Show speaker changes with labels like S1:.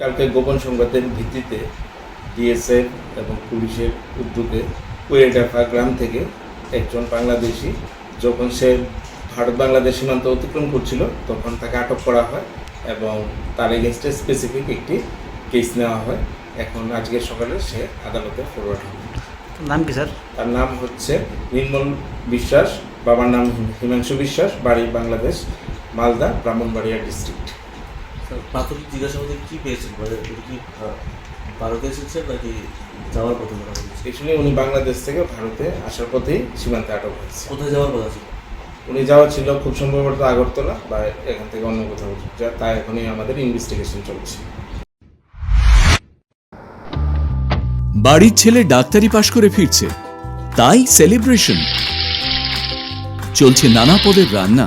S1: কালকে গোপন সংবাদের ভিত্তিতে ডিএসএফ এবং পুলিশের উদ্যোগে কুয়েডাফা গ্রাম থেকে একজন বাংলাদেশি যখন সে ভারত বাংলাদেশ সীমান্ত অতিক্রম করছিল তখন তাকে আটক করা হয় এবং তার এগেনস্টে স্পেসিফিক একটি কেস নেওয়া হয়। এখন আজকের সকালে সে আদালতে ফরওয়ার্ড হবে
S2: নাম কি স্যার?
S1: তার নাম হচ্ছে নির্মল বিশ্বাস বাবার নাম হিমাংশু বিশ্বাস বাড়ি বাংলাদেশ মালদা ব্রাহ্মণবাড়িয়া ডিস্ট্রিক্ট
S3: প্রাথমিক জিজ্ঞাসাবাদে কি পেয়েছেন? মানে উনি কি ভারতে এসেছেন নাকি যাওয়ার পথে ধরা হয়েছে
S1: অ্যাকচুয়ালি উনি বাংলাদেশ থেকে ভারতে আসার পথেই সীমান্তে আটক হয়েছে।
S3: কোথায় যাওয়ার কথা ছিল?
S1: উনি যাওয়া ছিল খুব সম্ভবত আগরতলা বা এখান থেকে অন্য কোথাও যা তা এখনই আমাদের ইনভেস্টিগেশন চলছে।
S4: বাড়ির ছেলে ডাক্তারি পাশ করে ফিরছে তাই সেলিব্রেশন চলছে নানা পদের রান্না।